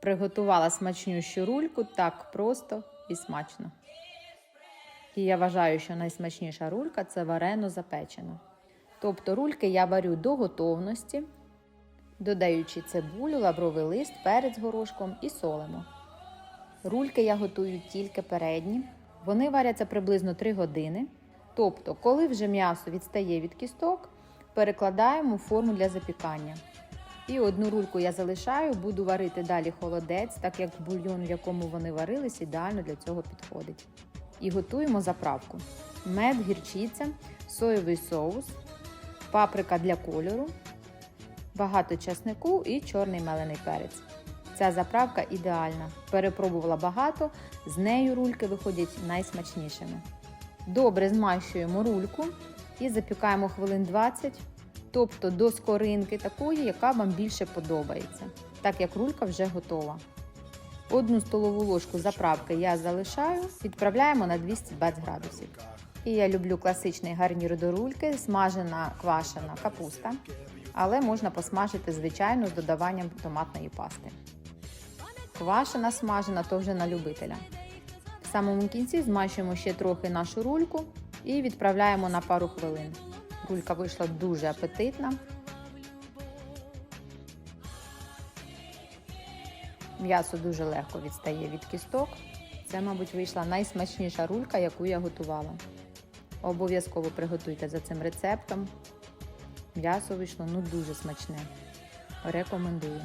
Приготувала смачнющу рульку так просто і смачно. І я вважаю, що найсмачніша рулька це варено запечена. Тобто рульки я варю до готовності, додаючи цибулю, лавровий лист, перець горошком і солимо. Рульки я готую тільки передні. Вони варяться приблизно 3 години. Тобто, коли вже м'ясо відстає від кісток, перекладаємо в форму для запікання. І одну рульку я залишаю, буду варити далі холодець, так як бульйон, в якому вони варились, ідеально для цього підходить. І готуємо заправку: мед, гірчиця, соєвий соус, паприка для кольору, багато чеснику і чорний мелений перець. Ця заправка ідеальна. Перепробувала багато, з нею рульки виходять найсмачнішими. Добре змащуємо рульку і запікаємо хвилин 20, тобто до скоринки такої, яка вам більше подобається, так як рулька вже готова. Одну столову ложку заправки я залишаю, відправляємо на 220 градусів. І я люблю класичний гарнір до рульки, смажена квашена капуста, але можна посмажити звичайно з додаванням томатної пасти. Квашена смажена то вже на любителя. В самому кінці змащуємо ще трохи нашу рульку і відправляємо на пару хвилин. Рулька вийшла дуже апетитна. М'ясо дуже легко відстає від кісток. Це, мабуть, вийшла найсмачніша рулька, яку я готувала. Обов'язково приготуйте за цим рецептом. М'ясо вийшло ну дуже смачне. Рекомендую.